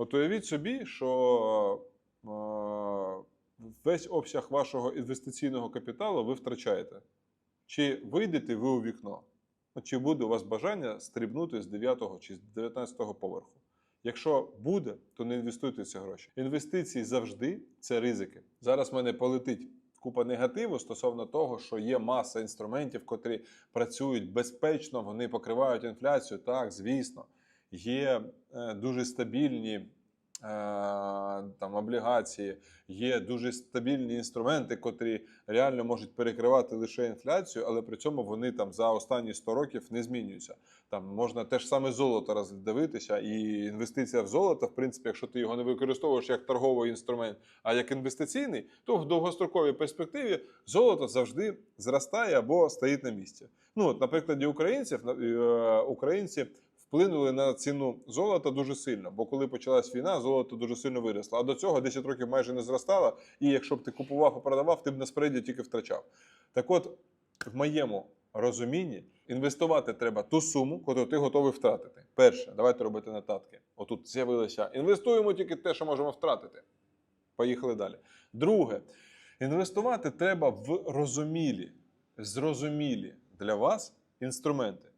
От уявіть собі, що е, весь обсяг вашого інвестиційного капіталу ви втрачаєте. Чи вийдете ви у вікно? Чи буде у вас бажання стрибнути з 9 чи з 19 поверху? Якщо буде, то не інвестуйте ці гроші. Інвестиції завжди це ризики. Зараз в мене полетить купа негативу стосовно того, що є маса інструментів, котрі працюють безпечно, вони покривають інфляцію. Так, звісно, є е, дуже стабільні е, там облігації, є дуже стабільні інструменти, котрі реально можуть перекривати лише інфляцію, але при цьому вони там за останні 100 років не змінюються. Там можна те ж саме золото роздивитися, і інвестиція в золото, в принципі, якщо ти його не використовуєш як торговий інструмент, а як інвестиційний, то в довгостроковій перспективі золото завжди зростає або стоїть на місці. Ну, от, на прикладі українців, е, українці вплинули на ціну золота дуже сильно, бо коли почалась війна, золото дуже сильно виросло. А до цього 10 років майже не зростало, і якщо б ти купував і продавав, ти б на спреді тільки втрачав. Так от, в моєму розумінні, інвестувати треба ту суму, яку ти готовий втратити. Перше, давайте робити нотатки. Отут з'явилося. Інвестуємо тільки те, що можемо втратити. Поїхали далі. Друге, інвестувати треба в розумілі, зрозумілі для вас інструменти.